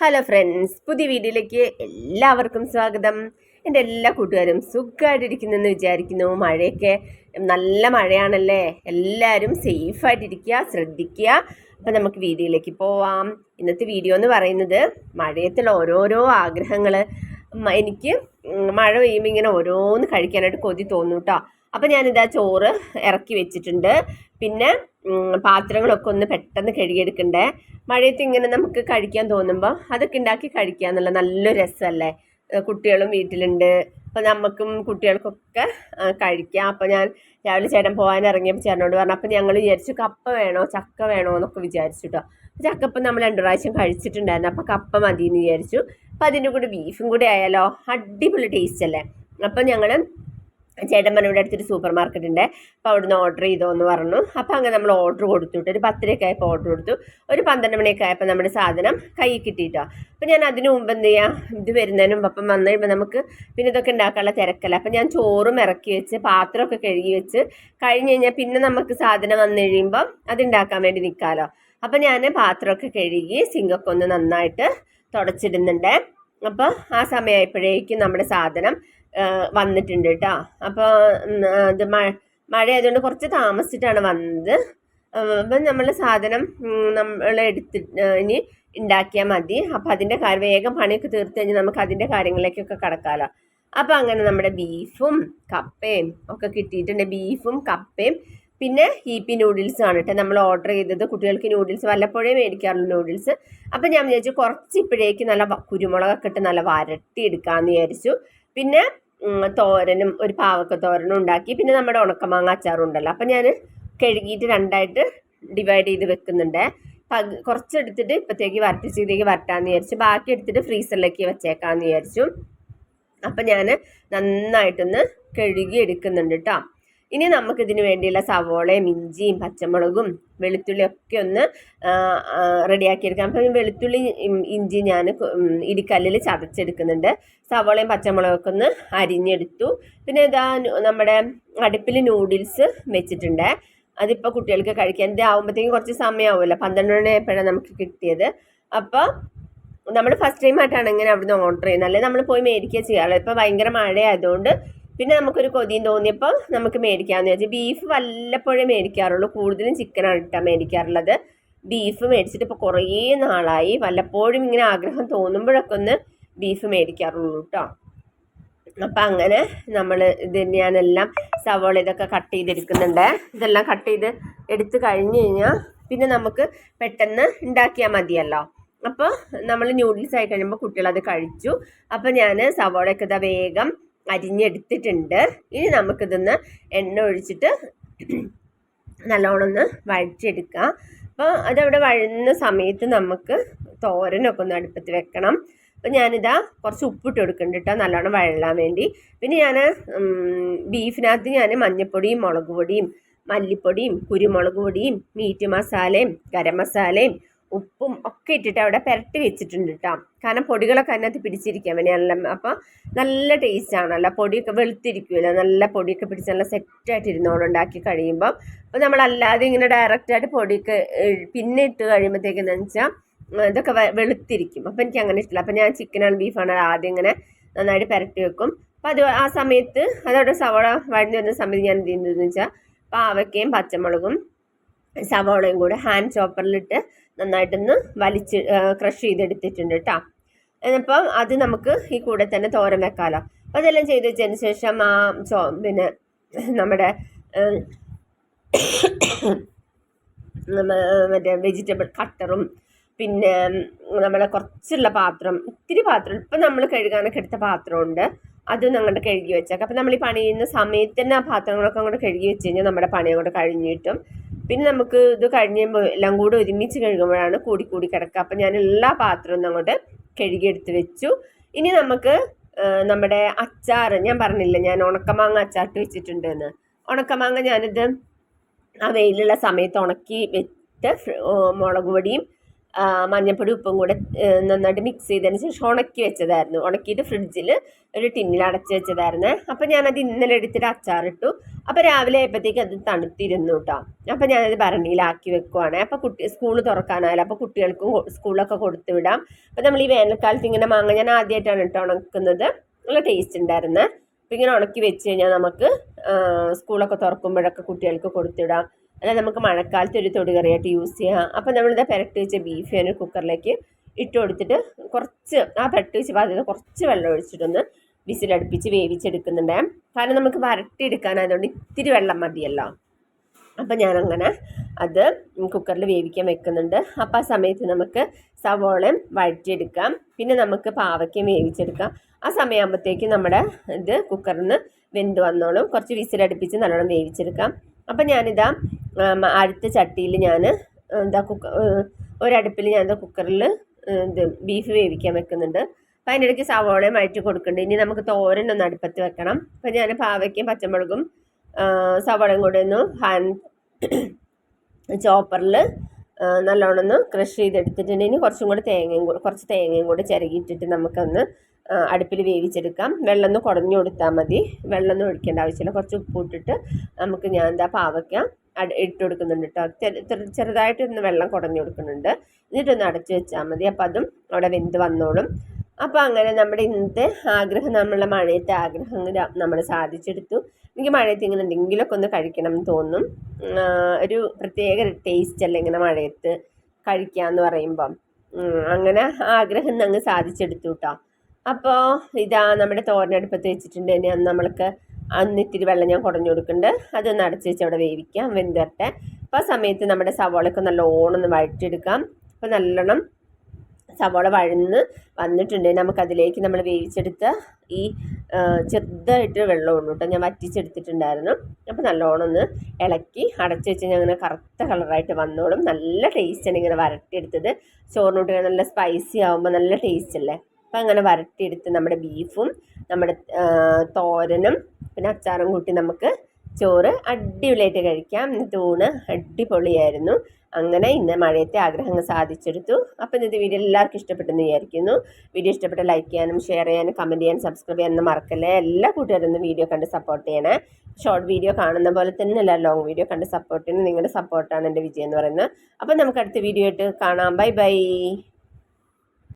Hello friends പുതിയ വീഡിയോയിലേക്ക് എല്ലാവർക്കും സ്വാഗതം. എന്റെ എല്ലാ കൂട്ടുകാരും സുഖമായിട്ടിരിക്കുന്നെന്ന് വിചാരിക്കുന്നു. മഴയൊക്കെ നല്ല മഴയാണല്ലേ? എല്ലാവരും സേഫായിട്ടിരിക്കുക ശ്രദ്ധിക്കുക. അപ്പം നമുക്ക് വീഡിയോയിലേക്ക് പോവാം. ഇന്നത്തെ വീഡിയോ എന്ന് പറയുന്നത് മഴയത്തുള്ള ഓരോരോ ആഗ്രഹങ്ങൾ. എനിക്ക് മഴ പെയ്യുമ്പോൾ ഇങ്ങനെ ഓരോന്ന് കഴിക്കാനായിട്ട് കൊതി തോന്നും കേട്ടോ. അപ്പം ഞാനിതാ ചോറ് ഇറക്കി വെച്ചിട്ടുണ്ട്. പിന്നെ പാത്രങ്ങളൊക്കെ ഒന്ന് പെട്ടെന്ന് കഴുകിയെടുക്കണ്ടേ. മഴയത്ത് ഇങ്ങനെ നമുക്ക് കഴിക്കാൻ തോന്നുമ്പോൾ അതൊക്കെ ഉണ്ടാക്കി കഴിക്കുക എന്നുള്ള നല്ലൊരു രസമല്ലേ കുട്ടികളും വീട്ടിലുണ്ട്. അപ്പോൾ നമുക്കും കുട്ടികൾക്കൊക്കെ കഴിക്കാം. അപ്പോൾ ഞാൻ രാവിലെ ചേട്ടൻ പോകാൻ ഇറങ്ങിയപ്പോൾ ചേട്ടനോട് പറഞ്ഞു അപ്പോൾ ഞങ്ങൾ വിചാരിച്ചു കപ്പ വേണോ ചക്ക വേണോ എന്നൊക്കെ വിചാരിച്ചു കേട്ടോ ചക്ക ഇപ്പം നമ്മൾ രണ്ടു പ്രാവശ്യം കഴിച്ചിട്ടുണ്ടായിരുന്നു. അപ്പോൾ കപ്പ മതി എന്ന് വിചാരിച്ചു. അപ്പോൾ അതിന്റെ കൂടെ ബീഫും കൂടെ ആയാലോ? അടിപൊളി ടേസ്റ്റ് അല്ലേ? അപ്പോൾ ഞങ്ങൾ ചേട്ടൻ പറഞ്ഞു ഇവിടെ അടുത്തൊരു സൂപ്പർ മാർക്കറ്റ് ഉണ്ട്. അപ്പോൾ അവിടുന്ന് ഓർഡർ ചെയ്തോ എന്ന് പറഞ്ഞു. അപ്പോൾ അങ്ങനെ നമ്മൾ ഓർഡർ കൊടുത്തിട്ട് ഒരു പത്തരയൊക്കെ ആയപ്പോൾ ഓർഡർ കൊടുത്തു. ഒരു പന്ത്രണ്ട് മണിയൊക്കെ ആയപ്പോൾ നമ്മുടെ സാധനം കൈ കിട്ടിയിട്ടോ അപ്പോൾ ഞാൻ അതിന് മുമ്പ് എന്ത് ചെയ്യാം? ഇത് വരുന്നതിന് അപ്പം വന്നു കഴിയുമ്പോൾ നമുക്ക് പിന്നെ ഇതൊക്കെ ഉണ്ടാക്കാനുള്ള തിരക്കല്ല. അപ്പം ഞാൻ ചോറും ഇറക്കി വെച്ച് പാത്രമൊക്കെ കഴുകി വെച്ച് കഴിഞ്ഞ് കഴിഞ്ഞാൽ പിന്നെ നമുക്ക് സാധനം വന്നു കഴിയുമ്പോൾ അത് ഉണ്ടാക്കാൻ വേണ്ടി നിൽക്കാമല്ലോ അപ്പം ഞാൻ പാത്രമൊക്കെ കഴുകി സിങ്കൊക്കെ ഒന്ന് നന്നായിട്ട് തുടച്ചിടുന്നുണ്ട്. അപ്പോൾ ആ സമയമായപ്പോഴേക്കും നമ്മുടെ സാധനം വന്നിട്ടുണ്ട് കേട്ടോ അപ്പോൾ ഇത് മഴ മഴ ആയതുകൊണ്ട് കുറച്ച് താമസിച്ചിട്ടാണ് വന്നത്. അപ്പം നമ്മൾ സാധനം നമ്മൾ എടുത്ത് ഇനി ഉണ്ടാക്കിയാൽ മതി. അപ്പോൾ അതിന്റെ കാര്യം വേഗം പണിയൊക്കെ തീർത്ത് കഴിഞ്ഞാൽ നമുക്ക് അതിന്റെ കാര്യങ്ങളിലേക്കൊക്കെ കടക്കാമല്ലോ അപ്പോൾ അങ്ങനെ നമ്മുടെ ബീഫും കപ്പയും ഒക്കെ കിട്ടിയിട്ടുണ്ട്. ബീഫും കപ്പയും പിന്നെ ഹീപ്പി നൂഡിൽസ് ആണ് കേട്ടോ നമ്മൾ ഓർഡർ ചെയ്തത് കുട്ടികൾക്ക് നൂഡിൽസ് വല്ലപ്പോഴേ മേടിക്കാറുള്ളൂ നൂഡിൽസ്. അപ്പം ഞാൻ വിചാരിച്ചു കുറച്ച് ഇപ്പോഴേക്ക് നല്ല കുരുമുളകൊക്കെ ഇട്ട് നല്ല വരട്ടി എടുക്കാമെന്ന് വിചാരിച്ചു. പിന്നെ തോരനും ഒരു പാവക്ക തോരനും ഉണ്ടാക്കി. പിന്നെ നമ്മുടെ ഉണക്കമാങ്ങ അച്ചാറും ഉണ്ടല്ലോ. അപ്പം ഞാൻ കഴുകിയിട്ട് രണ്ടായിട്ട് ഡിവൈഡ് ചെയ്ത് വെക്കുന്നുണ്ട്. പക് കുറച്ചെടുത്തിട്ട് ഇപ്പോഴത്തേക്ക് വരട്ടിച്ചത്തേക്ക് വരട്ടാന്ന് വിചാരിച്ചു. ബാക്കി എടുത്തിട്ട് ഫ്രീസറിലേക്ക് വെച്ചേക്കാമെന്ന് വിചാരിച്ചു. അപ്പം ഞാൻ നന്നായിട്ടൊന്ന് കഴുകി എടുക്കുന്നുണ്ട് കേട്ടോ ഇനി നമുക്കിതിന് വേണ്ടിയുള്ള സവോളയും ഇഞ്ചിയും പച്ചമുളകും വെളുത്തുള്ളിയും ഒക്കെ ഒന്ന് റെഡിയാക്കി എടുക്കാം അപ്പം വെളുത്തുള്ളി ഇഞ്ചി ഞാൻ ഇടിക്കല്ലിൽ ചതച്ചെടുക്കുന്നുണ്ട്. സവോളയും പച്ചമുളകൊക്കെ ഒന്ന് അരിഞ്ഞെടുത്തു. പിന്നെ ഇതാ നമ്മുടെ അടുപ്പിൽ നൂഡിൽസ് വെച്ചിട്ടുണ്ട്. അതിപ്പോൾ കുട്ടികൾക്ക് കഴിക്കാൻ ഇതാവുമ്പോഴത്തേക്കും കുറച്ച് സമയമാവുമല്ലോ. പന്ത്രണ്ട് മണി ആയപ്പോഴാണ് നമുക്ക് കിട്ടിയത്. അപ്പോൾ നമ്മൾ ഫസ്റ്റ് ടൈം ആയിട്ടാണ് ഇങ്ങനെ അവിടുന്ന് ഓർഡർ ചെയ്യുന്നത്. അല്ലെങ്കിൽ നമ്മൾ പോയി മേടിക്കുക ചെയ്യാറുള്ളത് ഇപ്പോൾ ഭയങ്കര മഴയായതുകൊണ്ട് പിന്നെ നമുക്കൊരു കൊതിയും തോന്നിയപ്പോൾ നമുക്ക് മേടിക്കാമെന്ന് വിചാരിച്ചു. ബീഫ് വല്ലപ്പോഴേ മേടിക്കാറുള്ളൂ. കൂടുതലും ചിക്കനാണ് ഇട്ടാൽ മേടിക്കാറുള്ളത്. ബീഫ് മേടിച്ചിട്ട് ഇപ്പോൾ കുറേ നാളായി. വല്ലപ്പോഴും ഇങ്ങനെ ആഗ്രഹം തോന്നുമ്പോഴൊക്കെ ഒന്ന് ബീഫ് മേടിക്കാറുള്ളൂ കേട്ടോ അപ്പം അങ്ങനെ നമ്മൾ ഇത് ഞാനെല്ലാം സവോള ഇതൊക്കെ കട്ട് ചെയ്തെടുക്കുന്നുണ്ട്. ഇതെല്ലാം കട്ട് ചെയ്ത് എടുത്ത് കഴിഞ്ഞ് കഴിഞ്ഞാൽ പിന്നെ നമുക്ക് പെട്ടെന്ന് ഉണ്ടാക്കിയാൽ മതിയല്ലോ. അപ്പോൾ നമ്മൾ ന്യൂഡിൽസ് ആയി കഴിയുമ്പോൾ കുട്ടികൾ അത് കഴിച്ചു. അപ്പോൾ ഞാൻ സവോളയൊക്കെ ഇതാ വേഗം അരിഞ്ഞെടുത്തിട്ടുണ്ട്. ഇനി നമുക്കിതൊന്ന് എണ്ണ ഒഴിച്ചിട്ട് നല്ലോണം ഒന്ന് വഴിച്ചെടുക്കാം അപ്പോൾ അതവിടെ വഴുന്ന സമയത്ത് നമുക്ക് തോരനൊക്കെ ഒന്ന് അടുപ്പത്ത് വെക്കണം. അപ്പോൾ ഞാനിതാ കുറച്ച് ഉപ്പിട്ട് കൊടുക്കുന്നുണ്ട് കേട്ടോ നല്ലോണം വഴലാൻ വേണ്ടി. പിന്നെ ഞാൻ ബീഫിനകത്ത് ഞാൻ മഞ്ഞൾപ്പൊടിയും മുളക് പൊടിയും മല്ലിപ്പൊടിയും കുരുമുളക് പൊടിയും മീറ്റ് മസാലയും ഗരം മസാലയും ഉപ്പും ഒക്കെ ഇട്ടിട്ട് അവിടെ പുരട്ടി വെച്ചിട്ടുണ്ട് കേട്ടോ കാരണം പൊടികളൊക്കെ അതിനകത്ത് പിടിച്ചിരിക്കാൻ വേണ്ടി നല്ല അപ്പോൾ നല്ല ടേസ്റ്റ് ആണല്ലോ പൊടിയൊക്കെ വെളുത്തിരിക്കുമല്ലോ നല്ല പൊടിയൊക്കെ പിടിച്ച് നല്ല സെറ്റായിട്ട് ഇരുന്നോളം ഉണ്ടാക്കി കഴിയുമ്പോൾ അപ്പോൾ നമ്മളല്ലാതെ ഇങ്ങനെ ഡയറക്റ്റായിട്ട് പൊടിയൊക്കെ പിന്നെ ഇട്ട് കഴിയുമ്പോഴത്തേക്കെന്ന് വെച്ചാൽ ഇതൊക്കെ വെളുത്തിരിക്കും. അപ്പോൾ എനിക്ക് അങ്ങനെ ഇഷ്ടമില്ല അപ്പോൾ ഞാൻ ചിക്കനാണ് ബീഫാണ് ആദ്യം ഇങ്ങനെ നന്നായിട്ട് പുരട്ടി വെക്കും. അപ്പോൾ അത് ആ സമയത്ത് അതവിടെ സവോള വഴഞ്ഞു വരുന്ന സമയത്ത് ഞാൻ എന്ത് ചെയ്യുന്നതെന്ന് വെച്ചാൽ പാവയ്ക്കയും പച്ചമുളകും സവോളയും കൂടെ ഹാൻഡ് ചോപ്പറിലിട്ട് നന്നായിട്ടൊന്ന് വലിച്ച് ക്രഷ് ചെയ്തെടുത്തിട്ടുണ്ട് കേട്ടോ അപ്പം അത് നമുക്ക് ഈ കൂടെ തന്നെ തോരൻ വെക്കാമല്ലോ അപ്പോൾ അതെല്ലാം ചെയ്ത് വെച്ചതിന് ശേഷം ആ ചോ പിന്നെ നമ്മുടെ നമ്മ- മറ്റേ വെജിറ്റബിൾ കട്ടറും പിന്നെ നമ്മളെ കുറച്ചുള്ള പാത്രം ഇത്തിരി പാത്രം ഇപ്പം നമ്മൾ കഴുകാനൊക്കെ എടുത്ത പാത്രമുണ്ട്. അതും അങ്ങോട്ട് കഴുകി വെച്ചേക്കാം. അപ്പം നമ്മൾ ഈ പണി ചെയ്യുന്ന സമയത്ത് തന്നെ ആ പാത്രങ്ങളൊക്കെ അങ്ങോട്ട് കഴുകി വെച്ച് കഴിഞ്ഞാൽ നമ്മുടെ പണി അങ്ങോട്ട് കഴിഞ്ഞ് കിട്ടും. പിന്നെ നമുക്ക് ഇത് കഴിഞ്ഞ് എല്ലാം കൂടെ ഒരുമിച്ച് കഴുകുമ്പോഴാണ് കൂടി കൂടി കിടക്കുക. അപ്പം ഞാൻ എല്ലാ പാത്രവും അങ്ങോട്ട് കഴുകിയെടുത്ത് വെച്ചു. ഇനി നമുക്ക് നമ്മുടെ അച്ചാർ ഞാൻ പറഞ്ഞില്ല ഞാൻ ഉണക്കമാങ്ങ അച്ചാർട്ട് വെച്ചിട്ടുണ്ട് എന്ന് ഉണക്കമാങ്ങ ഞാനിത് ആ വെയിലുള്ള സമയത്ത് ഉണക്കി വെച്ച് മുളക് പൊടിയും ആ, മഞ്ഞപ്പൊടി ഉപ്പും കൂടെ നന്നായിട്ട് മിക്സ് ചെയ്തതിന് ശേഷം ഉണക്കി വെച്ചതായിരുന്നു. ഉണക്കിയിട്ട് ഫ്രിഡ്ജിൽ ഒരു ടിന്നിൽ അടച്ച് വെച്ചതായിരുന്നു. അപ്പം ഞാനത് ഇന്നലെ എടുത്തിട്ട് അച്ചാറിട്ടു. അപ്പോൾ രാവിലെ ആയപ്പോഴത്തേക്ക് അത് തണുത്തിരുന്നു കേട്ടോ അപ്പം ഞാനത് ഭരണിയിലാക്കി വെക്കുവാണ്. അപ്പോൾ കുട്ടി സ്കൂൾ തുറക്കാനായാലും അപ്പോൾ കുട്ടികൾക്കും സ്കൂളിലൊക്കെ കൊടുത്തു വിടാം. അപ്പോൾ നമ്മൾ ഈ വേനൽക്കാലത്ത് ഇങ്ങനെ മാങ്ങ ഞാൻ ആദ്യമായിട്ടാണ് കേട്ടോ ഉണക്കുന്നത്. നല്ല ടേസ്റ്റ് ഉണ്ടായിരുന്നേ. അപ്പം ഇങ്ങനെ ഉണക്കി വെച്ച് കഴിഞ്ഞാൽ നമുക്ക് സ്കൂളൊക്കെ തുറക്കുമ്പോഴൊക്കെ കുട്ടികൾക്ക് കൊടുത്തിടാം അല്ല നമുക്ക് മഴക്കാലത്ത് ഒരു തൊടുകറിയായിട്ട് യൂസ് ചെയ്യാം. അപ്പം നമ്മളിത് പുരട്ടി വെച്ച ബീഫ് ഞാൻ കുക്കറിലേക്ക് ഇട്ട് കൊടുത്തിട്ട് കുറച്ച് ആ പുരട്ടി വെച്ച പാത്രത്തിൽ കുറച്ച് വെള്ളം ഒഴിച്ചിട്ടൊന്ന് വിസിലടുപ്പിച്ച് വേവിച്ചെടുക്കുന്നുണ്ട്. കാരണം നമുക്ക് വരട്ടിയെടുക്കാനായതുകൊണ്ട് ഇത്തിരി വെള്ളം മതിയല്ലോ. അപ്പം ഞാനങ്ങനെ അത് കുക്കറിൽ വേവിക്കാൻ വെക്കുന്നുണ്ട്. അപ്പോൾ ആ സമയത്ത് നമുക്ക് സവോളയും വഴറ്റിയെടുക്കാം. പിന്നെ നമുക്ക് പാവയ്ക്കും വേവിച്ചെടുക്കാം. ആ സമയമാകുമ്പോഴത്തേക്ക് നമ്മുടെ ഇത് കുക്കറിൽ നിന്ന് വെന്ത് വന്നോളും. കുറച്ച് വിസിലടുപ്പിച്ച് നല്ലോണം വേവിച്ചെടുക്കാം. അപ്പം ഞാനിതാ അടുത്ത ചട്ടിയിൽ ഞാൻ എന്താ കുക്ക ഏഹ്, ഒരടുപ്പിൽ ഞാൻ എന്താ കുക്കറിൽ ഇത് ബീഫ് വേവിക്കാൻ വെക്കുന്നുണ്ട്. അപ്പം അതിന്റെ ഇടയ്ക്ക് സവോളയും വഴറ്റി കൊടുക്കുന്നുണ്ട്. ഇനി നമുക്ക് തോരൻ തോരനൊന്ന് അടുപ്പത്ത് വെക്കണം. അപ്പം ഞാൻ പാവയ്ക്കും പച്ചമുളകും സവോളയും കൂടെ ഒന്ന് ഹാൻഡ് ചോപ്പറിൽ നല്ലോണം ഒന്ന് ക്രഷ് ഇനി കുറച്ചും കൂടെ തേങ്ങയും കൂടെ കുറച്ച് തേങ്ങയും കൂടെ ചിരകിയിട്ടിട്ട് നമുക്കൊന്ന് അടുപ്പിൽ വേവിച്ചെടുക്കാം. വെള്ളം ഒന്ന് കുടഞ്ഞു കൊടുത്താൽ മതി. വെള്ളം ഒന്നും ഒഴിക്കേണ്ട ആവശ്യമില്ല. കുറച്ച് ഉപ്പ് ഇട്ടിട്ട് നമുക്ക് ഞാൻ എന്താ പാവയ്ക്ക ഇട്ട് കൊടുക്കുന്നുണ്ട് കേട്ടോ ചെറു- ചെറു- ചെറുതായിട്ടൊന്ന് വെള്ളം കുറഞ്ഞു കൊടുക്കുന്നുണ്ട്. എന്നിട്ടൊന്ന് അടച്ചു വെച്ചാൽ മതി. അപ്പം അതും അവിടെ വെന്ത് വന്നോളും. അപ്പോൾ അങ്ങനെ നമ്മുടെ ഇന്നത്തെ ആഗ്രഹം നമ്മളെ മഴയത്തെ ആഗ്രഹം നമ്മൾ സാധിച്ചെടുത്തു. എനിക്ക് മഴയത്ത് ഇങ്ങനെ എന്തെങ്കിലുമൊക്കെ ഒന്ന് കഴിക്കണം എന്ന് തോന്നും. ഒരു പ്രത്യേക ടേസ്റ്റ് അല്ല ഇങ്ങനെ മഴയത്ത് കഴിക്കുക എന്ന് പറയുമ്പം അങ്ങനെ ആഗ്രഹം അങ്ങ് സാധിച്ചെടുത്തു കേട്ടോ അപ്പോൾ ഇതാ നമ്മുടെ തോരനടുപ്പത്ത് വെച്ചിട്ടുണ്ട്. ഇനി അന്ന് നമ്മൾക്ക് അന്ന് ഇത്തിരി വെള്ളം ഞാൻ കുറഞ്ഞു കൊടുക്കുന്നുണ്ട് അതൊന്ന് അടച്ച് വെച്ച് അവിടെ വേവിക്കാം വെന്തരട്ടെ. അപ്പോൾ ആ സമയത്ത് നമ്മുടെ സവോളൊക്കെ നല്ലോണം വഴറ്റിയെടുക്കാം. അപ്പോൾ നല്ലോണം സവോള വഴന്ന് വന്നിട്ടുണ്ട്. നമുക്കതിലേക്ക് നമ്മൾ വേവിച്ചെടുത്ത ഈ ചെറുതായിട്ട് വെള്ളമുള്ളൂ കേട്ടോ. ഞാൻ വറ്റിച്ചെടുത്തിട്ടുണ്ടായിരുന്നു. അപ്പോൾ നല്ലോണം ഒന്ന് ഇളക്കി അടച്ച് വെച്ച് ഞാൻ അങ്ങനെ കറുത്ത കളറായിട്ട് വന്നോളും. നല്ല ടേസ്റ്റാണ് ഇങ്ങനെ വരട്ടിയെടുത്തത്. ചോറിനോട്ട് നല്ല സ്പൈസി ആകുമ്പോൾ നല്ല ടേസ്റ്റ് അല്ലേ? അപ്പം അങ്ങനെ വരട്ടിയെടുത്ത് നമ്മുടെ ബീഫും നമ്മുടെ തോരനും പിന്നെ അച്ചാറും കൂട്ടി നമുക്ക് ചോറ് അടിപൊളിയായിട്ട് കഴിക്കാം. ഇന്നത്തെ ഊണ് അടിപൊളിയായിരുന്നു. അങ്ങനെ ഇന്ന് മഴയത്തെ ആഗ്രഹങ്ങൾ സാധിച്ചെടുത്തു. അപ്പോൾ ഇന്നത്തെ വീഡിയോ എല്ലാവർക്കും ഇഷ്ടപ്പെട്ടെന്ന് വിചാരിക്കുന്നു. വീഡിയോ ഇഷ്ടപ്പെട്ട ലൈക്ക് ചെയ്യാനും ഷെയർ ചെയ്യാനും കമന്റ് ചെയ്യാനും സബ്സ്ക്രൈബ് ചെയ്യാനും മറക്കല്ലേ. എല്ലാ കൂട്ടുകാരും വീഡിയോ കണ്ട് സപ്പോർട്ട് ചെയ്യണേ. ഷോർട്ട് വീഡിയോ കാണുന്ന പോലെ തന്നെ അല്ല ലോങ് വീഡിയോ കണ്ട് സപ്പോർട്ട് ചെയ്യണം. നിങ്ങളുടെ സപ്പോർട്ടാണ് എന്റെ വിജയം എന്ന് പറയുന്നത്. അപ്പോൾ നമുക്ക് അടുത്ത വീഡിയോ ആയിട്ട് കാണാം. Bye bye.